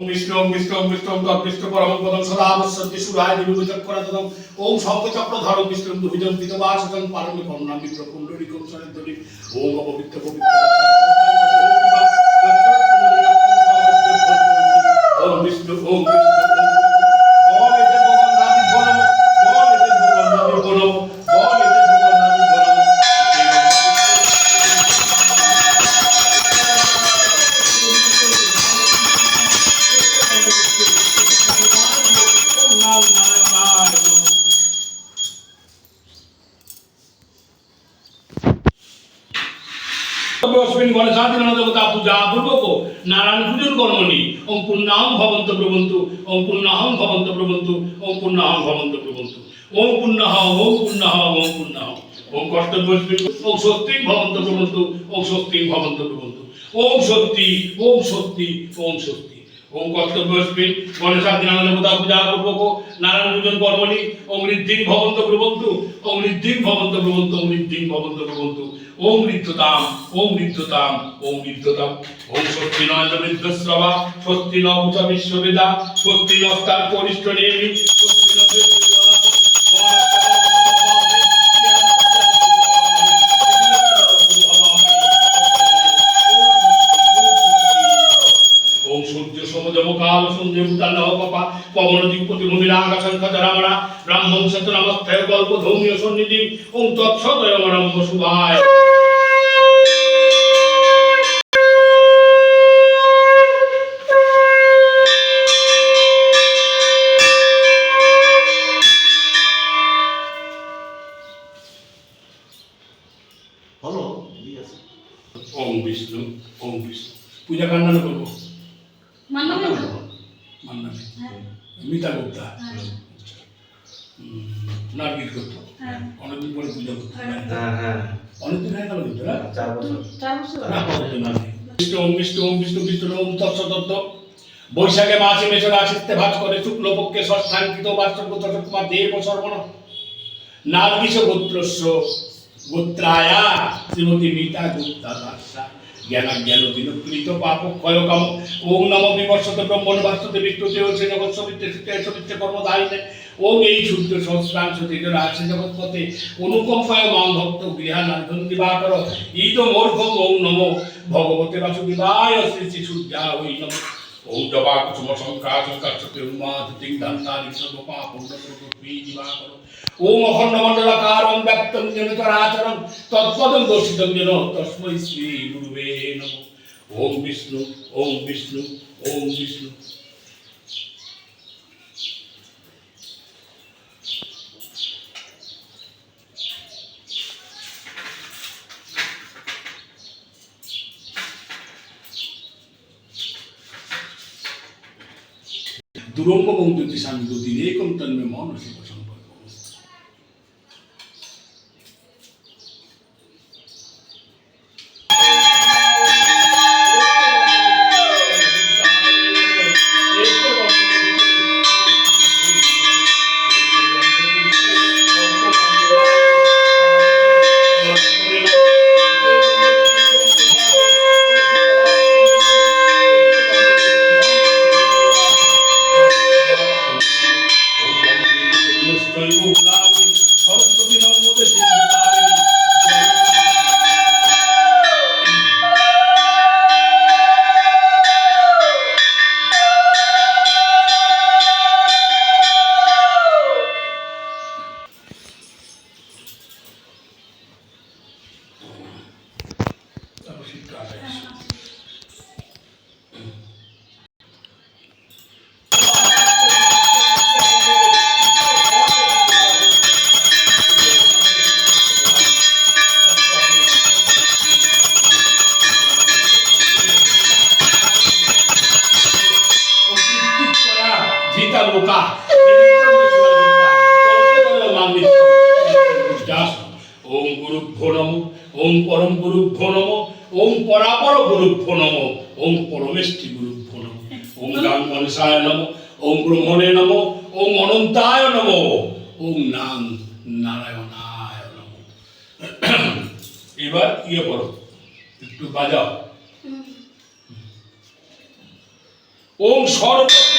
বিষ্ণু বিষ্ণু বিষ্ণু তৎবিষ্ণু পরম ওম দরি ওম অপবিত্র পবিত্র। অস্মিন পূজা পূর্বক নারায়ণ কর্মণি ওম ভবন্ত প্রবন্তু। ওম ভবন্ত প্রবন্তু। ওম পুণ্যাহং ভবন্ত ওম পূর্ণাহ ওম পূর্ণাহ ওম পূর্ণাহ। ওম কষ্ট অস্মিন ওম স্বস্তি ভবন্ত প্রবন্তু। ওম স্বস্তি ভবন্ত প্রবন্তু। ওম সত্যি ওম সত্যি ওম সত্যি। ওম কর্তব্য গণেশা দেবতা পূজা পূর্বক নারায়ণ পূজন কর্মণি ওম ঋদ্ধিং ভবন্ত প্রবন্তু ওম ঋদ্ধিং ভবন্ত প্রবন্ধু ওম ঋদ্ধিং ভবন্ত প্রবন্তু ওম ঋদ্ধতাম ওম ঋদ্ধতাম ওম ঋদ্ধতাম। ওম স্বস্তি নয় বিশ্ববেদা সত্যি নস্তার পরিষ্ঠ নেমি পবন দিকপতি ভূমিরা আকাশং খতরামরা ব্রাহ্মণ শত নমস্থায় গল্প ধৌমীয় সন্নিধি ওম শুভায় বিষ্ণু ওম বিষ্ণু। পূজা কান্নানো করব? মান্না মিতা গুপ্তা। হ্যাঁ। করতো হ্যাঁ। অনেকদিন পরে পূজা করতো হ্যাঁ। অনেকদিন হয়ে গেল কিন্তু চার বছর। চার বছর। না, কতদিন আগে। বিষ্ণু ওম বিষ্ণু ওম বিষ্ণু বিষ্ণু ওম তৎসদত্ত বৈশাখে মাসে মেশর আসিতে ভাজ করে শুক্লপক্ষে ষষ্ঠাঙ্কিত বাস্তব কুমার দেব সর্বণ। নার্গিস গোত্রস্য গোত্রায়া শ্রীমতী মিতা গুপ্তা দাসা। জ্ঞান জ্ঞান দিনকৃত পাপ ক্ষয় কাম। ওম নম বিবর্ষতে ব্রহ্মণ বাস্ততে বিষ্ণুতে ও জগৎ সবিত্রে সত্যে সবিত্রে কর্মদায়িনে। ওম এই সূর্য সহস্রাংশ তেজরা আছে জগৎপথে অনুকম্পায় মাম ভক্ত গৃহা নার্ধন দিবাকর ঈদ মূর্খম ওম নম ভগবতে বাসুদেবায় শ্রী শ্রী সূর্যা ওই নম। ওম জবা কুসুম সংখ্যা সংকাশতে উন্মাদ তিং দন্তানি সর্বপা পুণ্যপ্রভৃতি দিবাকর ওম অখণ্ড মণ্ডলাকার ওম ব্যক্তং যেন চরাচরম তৎপদম দর্শিতং যেন তস্মৈ শ্রী গুরুবে নম ওম বিষ্ণু ওম বিষ্ণু ওম বিষ্ণু দুরঙ্গ বন্ধুতি স্বামী দুদিন একম তন্মে মন শিব সম্পর্ক সরস্বতী নর্মদে জিতা লোকা ওম ওম পরম পরাপর গুরুভ্যো নম ওম পরমেষ্ঠি গুরুভ্যো নম ওম গাং মনসায় নম ওম ব্রহ্মণে নম ওম অনন্তায় নম ওম নাম নারায়ণায় নম। এবার ইয়ে করো একটু বাজাও। ওম সর্বত্রিক